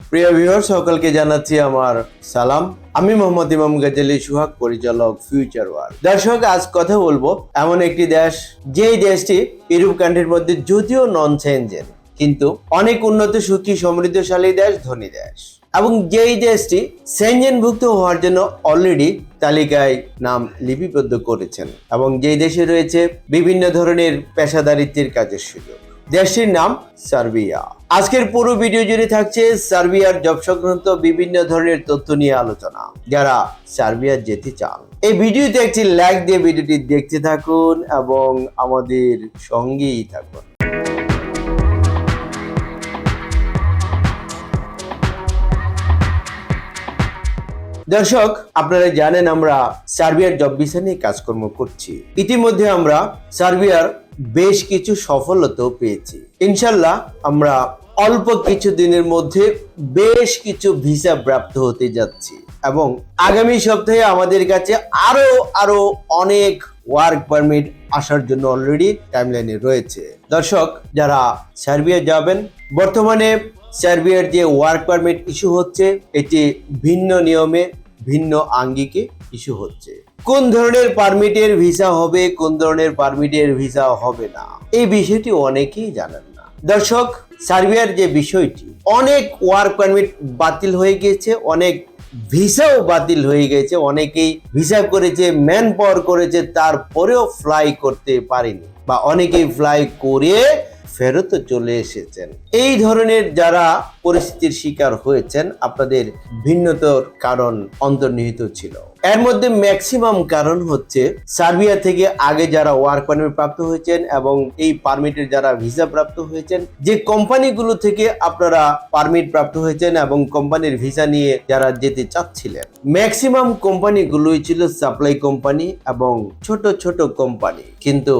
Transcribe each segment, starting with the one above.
প্রিয় ভিউয়ার সকলকে জানাচ্ছি আমার সালাম। আমি মোহাম্মদ ইমাম গাজালি সুহাগ, পরিচালক ফিউচার ওয়ার্ল্ড দর্শক, আজ কথা বলব এমন একটি দেশ, যেই দেশটি ইউরোপ কান্ট্রির মধ্যে যদিও নন সেনজেন কিন্তু অনেক উন্নত, সুখী, সমৃদ্ধশালী দেশ, ধনী দেশ। এবং যেই দেশটি সেনজেনভুক্ত হওয়ার জন্য অলরেডি তালিকায় নাম লিপিবদ্ধ করেছেন। এবং যেই দেশে রয়েছে বিভিন্ন ধরনের পেশাদারিত্বের কাজের সুযোগ। দেশটির নাম সার্বিয়া। আজকের পুরো ভিডিও জুড়ে থাকছে সার্বিয়ার জব সংক্রান্ত বিভিন্ন ধরনের তথ্য নিয়ে আলোচনা। যারা সার্বিয়া যেতে চান, এই ভিডিওতে একটি লাইক দিয়ে ভিডিওটি দেখতে থাকুন এবং আমাদের সঙ্গেই থাকুন। দর্শক, আপনারা জানেন আমরা সার্বিয়ার জব ভিসা নিয়ে কাজকর্ম করছি। ইতিমধ্যে আমরা সার্বিয়ার বেশ কিছু সফলতাও পেয়েছি। ইনশাল্লাহ আমরা অল্প কিছু দিনের মধ্যে বেশ কিছু ভিসা প্রাপ্ত হতে যাচ্ছি এবং আগামী সপ্তাহে আমাদের কাছে আরও আরও অনেক ওয়ার্ক পারমিট আসার জন্য অলরেডি টাইমলাইনে রয়েছে। দর্শক, যারা সার্বিয়া যাবেন, বর্তমানে সার্বিয়ার যে ওয়ার্ক পারমিট ইস্যু হচ্ছে, এটি ভিন্ন নিয়মে, ভিন্ন আঙ্গিকে ইস্যু হচ্ছে। কোন ধরনের পারমিটের ভিসা হবে, কোন ধরনের পারমিটের ভিসা হবে না? এই বিষয়টি অনেকেই জানেন না। দর্শক, সার্বিয়ার যে বিষয়টি, অনেক ওয়ার্ক পারমিট বাতিল হয়ে গিয়েছে অনেক ভিসাও বাতিল হয়ে গেছে, অনেকেই ভিসা করেছে ম্যান পাওয়ার করেছে, তারপরেও ফ্লাই করতে পারেনি বা অনেকেই ফ্লাই করে ফেরত চলে এসেছেন। এই ধরনের যারা পরিস্থিতির শিকার হয়েছেন, আপনাদের ভিন্নতর কারণ অন্তর্নিহিত ছিল। এর মধ্যে ম্যাক্সিমাম কারণ হচ্ছে সার্বিয়া থেকে আগে যারা ওয়ার্ক পারমিট প্রাপ্ত হয়েছেন এবং এই পারমিটের যারা ভিসা প্রাপ্ত হয়েছেন, যে কোম্পানিগুলো থেকে আপনারা পারমিট প্রাপ্ত হয়েছেন এবং কোম্পানির ভিসা নিয়ে যারা যেতে চাচ্ছিলেন ম্যাক্সিমাম কোম্পানিগুলোই ছিল সাপ্লাই কোম্পানি এবং ছোট ছোট কোম্পানি কিন্তু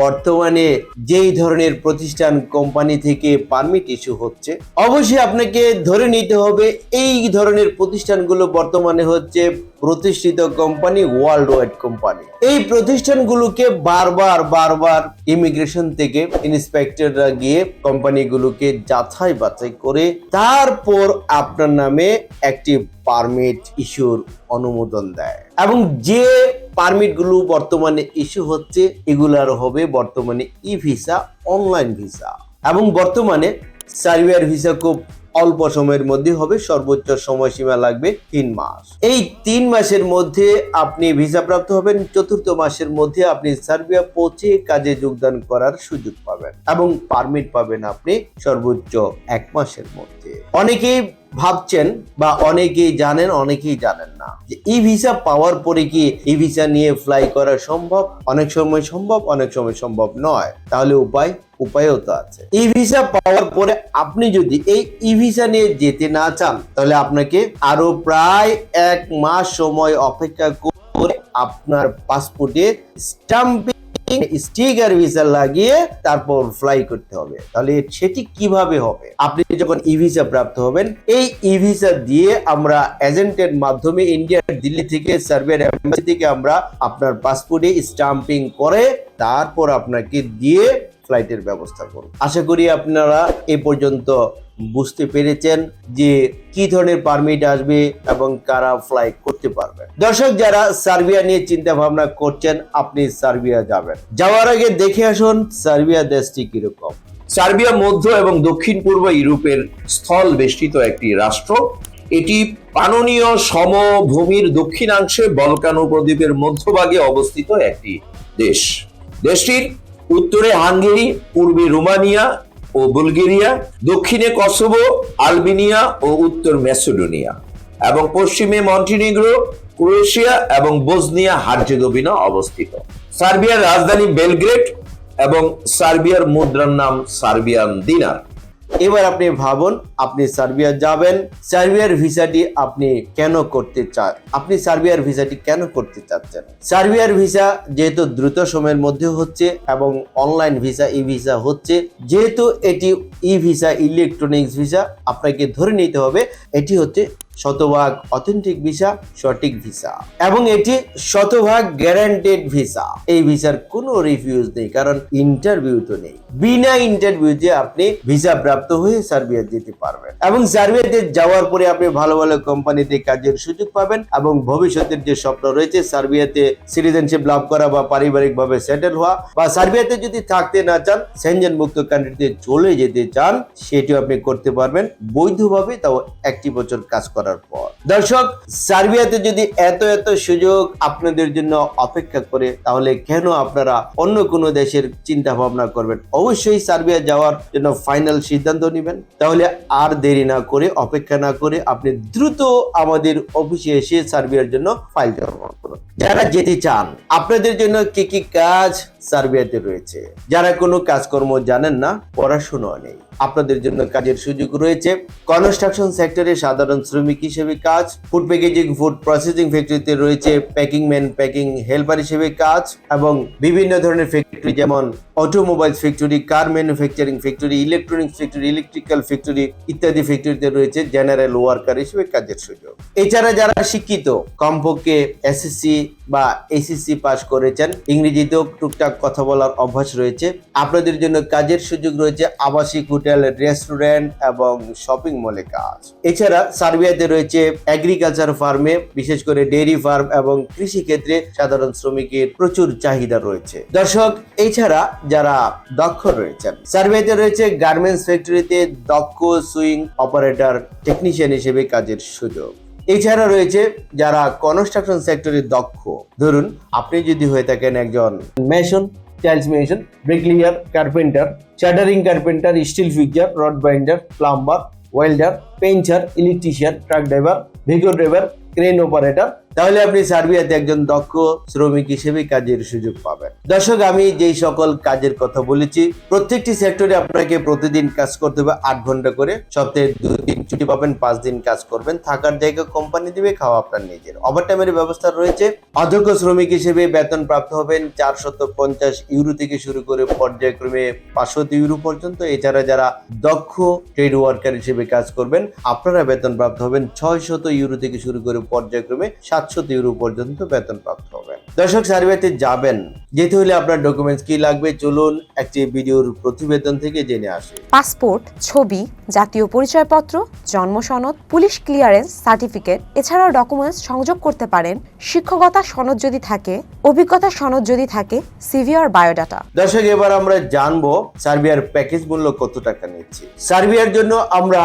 বর্তমানে যেই ধরনের প্রতিষ্ঠান কোম্পানি থেকে পারমিট ইস্যু হচ্ছে, অবশ্যই আপনাকে ধরে নিতে হবে এই ধরনের প্রতিষ্ঠানগুলো বর্তমানে হচ্ছে প্রতিষ্ঠিত কোম্পানি ওয়ার্ল্ড ওয়াইড কোম্পানি এই প্রতিষ্ঠানগুলোকে বারবার বারবার ইমিগ্রেশন থেকে ইন্সপেক্টররা গিয়ে কোম্পানিগুলোকে যাচাই বাছাই করে, তারপর আপনার নামে একটি পারমিট ইস্যুর অনুমোদন দেয়। এবং যে পারমিটগুলো বর্তমানে ইস্যু হচ্ছে, এগুলার হবে বর্তমানে ই ভিসা অনলাইন ভিসা এবং বর্তমানে সার্ভিয়ার ভিসা খুব অল্প সময়ের মধ্যে হবে, সর্বোচ্চ সময়সীমা লাগবে তিন মাস। এই তিন মাসের মধ্যে আপনি ভিসা প্রাপ্ত হবেন, চতুর্থ মাসের মধ্যে আপনি সার্বিয়া পৌঁছে কাজে যোগদান করার সুযোগ পাবেন এবং পারমিট পাবেন আপনি সর্বোচ্চ এক মাসের মধ্যে। অনেকেই ভাবছেন বা অনেকেই জানেন অনেকেই জানেন না যে ই ভিসা পাওয়ার পরে কি ই ভিসা নিয়ে ফ্লাই করা সম্ভব? অনেক সময় সম্ভব, অনেক সময় সম্ভব নয়। তাহলে উপায়, উপায়ও তো আছে। ই ভিসা পাওয়ার পরে আপনি যদি এই ই ভিসা নিয়ে যেতে না চান, তাহলে আপনাকে আরও প্রায় এক মাস সময় অপেক্ষা করে আপনার পাসপোর্টে স্টাম্পিং স্টিকার ভিসা লাগিয়ে তারপর ফ্লাই করতে হবে। তাহলে সেটি কীভাবে হবে? আপনি যখন ই ভিসা প্রাপ্ত হবেন, এই ই ভিসা দিয়ে আমরা এজেন্টের মাধ্যমে ইন্ডিয়ার দিল্লি থেকে সার্ভের এম্বাসি থেকে আমরা আপনার পাসপোর্টে স্টাম্পিং করে তারপর আপনাকে দিয়ে ফ্লাইটের ব্যবস্থা করব। আশা করি আপনারা এ পর্যন্ত বুঝতে পেরেছেন যে কি ধরনের পারমিট আসবে এবং কারা ফ্লাই করতে পারবে। দর্শক, যারা সার্বিয়া নিয়ে চিন্তা ভাবনা করছেন, আপনি সার্বিয়া যাবেন। যাওয়ার আগে দেখে আসুন সার্বিয়া দেশটি কীরকম। সার্বিয়া মধ্য এবং দক্ষিণ পূর্ব ইউরোপের স্থল বেষ্টিত একটি রাষ্ট্র। এটি পাননীয় সমভূমির দক্ষিণাংশে বলকান উপদ্বীপের মধ্যভাগে অবস্থিত একটি দেশ। দেশটির উত্তরে হাঙ্গেরি, পূর্বে রোমানিয়া ও বুলগেরিয়া, দক্ষিণে কসোভো, আলবেনিয়া ও উত্তর ম্যাসেডোনিয়া এবং পশ্চিমে মন্টিনিগ্রো, ক্রোয়েশিয়া এবং বোসনিয়া হার্জেগোভিনা অবস্থিত। সার্বিয়ার রাজধানী বেলগ্রেড এবং সার্বিয়ার মুদ্রার নাম সার্বিয়ান দিনার। এবার আপনি ভাবুন, আপনি সার্বিয়া যাবেন, সার্বিয়ার ভিসাটি আপনি কেন করতে চান? আপনি সার্বিয়ার ভিসাটি কেন করতে চাচ্ছেন? সার্বিয়ার ভিসা যেহেতু দ্রুত সময়ের মধ্যে হচ্ছে এবং অনলাইন ভিসা, ই ভিসা হচ্ছে, যেহেতু এটি ই ভিসা, ইলেকট্রনিক্স ভিসা, আপনাকে ধরে নিতে হবে, এটি হচ্ছে শতভাগ অথেন্টিক ভিসা, সঠিক ভিসা। এবং এটি শতভাগ গ্যারান্টেড ভিসা। এই ভিসার কোনো রিফিউজ নেই, কারণ ইন্টারভিউ তো নেই। বিনা ইন্টারভিউতে আপনি ভিসা প্রাপ্ত হয়ে সার্বিয়া যেতে পারবেন। এবং সার্বিয়াতে যাওয়ার পরে আপনি ভালো ভালো কোম্পানিতে কাজের সুযোগ পাবেন এবং ভবিষ্যতের যে স্বপ্ন রয়েছে, সার্বিয়াতে সিটিজেনশিপ লাভ করা বা পারিবারিক ভাবে সেটেল হওয়া বা সার্বিয়াতে যদি থাকতে না চান সেনজেন মুক্ত কান্ট্রিতে চলে যেতে চান, সেটিও আপনি করতে পারবেন বৈধভাবে, তাও একটি বছর কাজ করার পর। দর্শক, সার্বিয়াতে যদি এত এত সুযোগ আপনাদের জন্য অপেক্ষা করে, তাহলে কেন আপনারা অন্য কোনো দেশের চিন্তা ভাবনা করবেন? অবশ্যই সার্বিয়া যাওয়ার জন্য ফাইনাল সিদ্ধান্ত নেবেন। তাহলে আর দেরি না করে, অপেক্ষা না করে আপনি দ্রুত আমাদের অফিসে এসে সার্বিয়ার জন্য ফাইল জমা করুন। যারা যেতে চান, আপনাদের জন্য কি কি কাজ সার্বিয়াতে রয়েছে? যারা কোনো কাজকর্ম জানেন না পড়াশোনা নেই, আপনাদের জন্য কাজের সুযোগ রয়েছে। কনস্ট্রাকশন সেক্টরে সাধারণ শ্রমিক হিসেবে কাজ ফুড প্যাকেজিং ফুড প্রসেসিং ফ্যাক্টরিতে রয়েছে প্যাকিং ম্যান প্যাকিং হেল্পার হিসেবে কাজ, এবং বিভিন্ন ধরনের ফ্যাক্টরি যেমন automobile factory car manufacturing factory electronics factory electrical factory ইত্যাদি ফ্যাক্টরিতে রয়েছে জেনারেল ওয়ার্কার হিসেবে কাজের সুযোগ। এছাড়া যারা শিক্ষিত, কমপক্ষে এসএসসি বা এসএসসি পাস করেছেন, ইংরেজিতেও টুকটাক কথা বলার অভ্যাস রয়েছে। আপনাদের জন্য কাজের সুযোগ রয়েছে আবাসিক হোটেল রেস্টুরেন্ট এবং শপিং মলে কাজ। এছাড়া সার্বিয়াতে রয়েছে এগ্রিকালচার ফার্মে বিশেষ করে ডেইরি ফার্ম এবং কৃষি ক্ষেত্রে সাধারণ শ্রমিকের প্রচুর চাহিদা রয়েছে। দর্শক, এছাড়া যারা দক্ষ রয়েছেন সার্বিয়াতে রয়েছে গার্মেন্টস ফ্যাক্টরিতে দক্ষ সুইং অপারেটর, টেকনিশিয়ান হিসেবে কাজের সুযোগ। এছাড়া রয়েছে যারা কনস্ট্রাকশন সেক্টরে দক্ষ। ধরুন, আপনি যদি হয়ে থাকেন একজন mason tiles mason bricklayer carpenter shuttering carpenter steel fixer rod binder plumber welder painter electrician truck driver vehicle driver crane operator তাহলে আপনি সার্বিয়াতে একজন দক্ষ শ্রমিক হিসেবে কাজের সুযোগ পাবেন। দর্শক, আমি যেই সকল কাজের কথা বলেছি, প্রত্যেকটি সেক্টরে আপনাকে প্রতিদিন কাজ করতে হবে আট ঘণ্টা করে। সপ্তাহে দুই দিন ছুটি পাবেন, পাঁচ দিন কাজ করবেন। থাকার জায়গা কোম্পানি দিবে, খাওয়া আপনার নিজের। ওভারটাইমের ব্যবস্থা রয়েছে। অধ্যক্ষ শ্রমিক হিসেবে বেতন প্রাপ্ত হবেন চারশত পঞ্চাশ ইউরো থেকে শুরু করে পর্যায়ক্রমে পাঁচশত ইউরো পর্যন্ত। এছাড়া যারা দক্ষ ট্রেড ওয়ার্কার হিসেবে কাজ করবেন, আপনারা বেতন প্রাপ্ত হবেন ছয় শত ইউরো থেকে শুরু করে পর্যায়ক্রমে সাতশত ইউরো পর্যন্ত বেতন প্রাপ্ত হবেন। দর্শক সার্ভেতে যাবেন। যেতে হলে আপনার ডকুমেন্টস কি লাগবে চলুন একটি ভিডিওর প্রতিবেদন থেকে জেনে আসি। পাসপোর্ট ছবি জাতীয় পরিচয়পত্র জন্ম সনদ পুলিশ ক্লিয়ারেন্স সার্টিফিকেট এছাড়াও ডকুমেন্টস সংযোগ করতে পারেন। শিক্ষকতা সনদ যদি থাকে অভিজ্ঞতা সনদ যদি থাকে সিভি আর বায়োডাটা দর্শক এবার আমরা জানব সার্বিয়ার প্যাকেজ মূল্য কত টাকা নিচ্ছে। সার্বিয়ার জন্য আমরা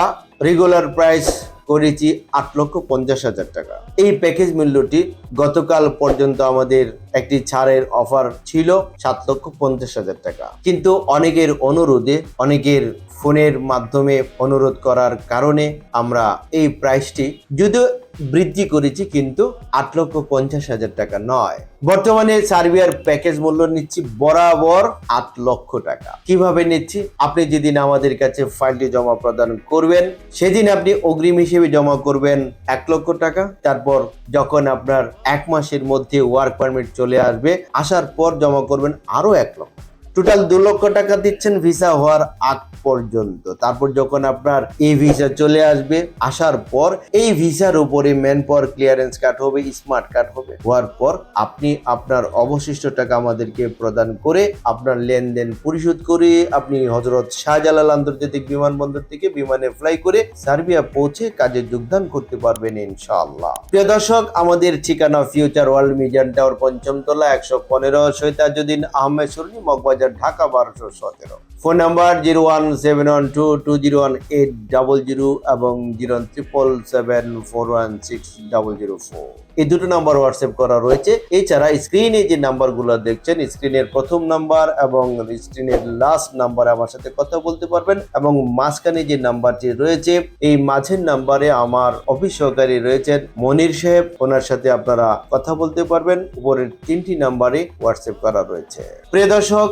রেগুলার প্রাইস করেছি আট লক্ষ পঞ্চাশ হাজার টাকা। এই প্যাকেজ মূল্যটি গতকাল পর্যন্ত আমাদের একটি ছাড়ের অফার ছিল সাত লক্ষ পঞ্চাশ হাজার টাকা। কিন্তু অনেকের অনুরোধে, অনেকের ফোনের মাধ্যমে অনুরোধ করার কারণে আমরা এই প্রাইসটি যদিও বৃদ্ধি করেছি কিন্তু আট লক্ষ পঞ্চাশ হাজার টাকা নয়। বর্তমানে সার্বিয়ার প্যাকেজ মূল্য নিচ্ছি বরাবর আট লক্ষ টাকা। কীভাবে নিচ্ছি? আপনি যেদিন আমাদের কাছে ফাইলটি জমা প্রদান করবেন, সেদিন আপনি অগ্রিম হিসেবে জমা করবেন এক লক্ষ টাকা। তারপর যখন আপনার এক মাসের মধ্যে ওয়ার্ক পারমিট চলে আসবে, আসার পর জমা করবেন আরও এক লক্ষ। টোটাল দু লক্ষ টাকা দিচ্ছেন ভিসা হওয়ার আগ পর্যন্ত। তারপর যখন আপনার এই ভিসা চলে আসবে, আসার পর এই ভিসার উপরে ম্যান পাওয়ার ক্লিয়ারেন্স কার্ড হবে স্মার্ট কার্ড হবে। হওয়ার পর আপনি আপনার অবশিষ্ট টাকা আমাদেরকে প্রদান করে আপনার লেনদেন পরিশোধ করে আপনি হজরত শাহজালাল আন্তর্জাতিক বিমানবন্দর থেকে বিমানে ফ্লাই করে সার্বিয়া পৌঁছে কাজে যোগদান করতে পারবেন ইনশাআল্লাহ। প্রিয় দর্শক, আমাদের ঠিকানা ফিউচার ওয়ার্ল্ড মিডিয়ান টাওয়ার পঞ্চম তলা একশো পনেরো সৈতাজুদ্দিন আহমেদ সরনি মগবাজার। ঢাকা বারোশো সতেরো। Phone number zero one seven one two two zero one eight double zero এবং zero one triple seven four one six double zero four. এই দুটো নাম্বার হোয়াটসঅ্যাপ করা রয়েছে। এছাড়া স্ক্রিনে যে নাম্বারগুলো দেখছেন, স্ক্রিনের প্রথম নাম্বার এবং স্ক্রিনের লাস্ট নাম্বারে আমার সাথে কথা বলতে পারবেন এবং মাঝখানে যে নাম্বারটি রয়েছে, এই মাঝের নাম্বারে আমার অফিস সহকারী রয়েছেন মনির সাহেব। ওনার সাথে আপনারা কথা বলতে পারবেন। উপরের তিনটি নাম্বারে হোয়াটসঅ্যাপ করা রয়েছে। প্রিয় দর্শক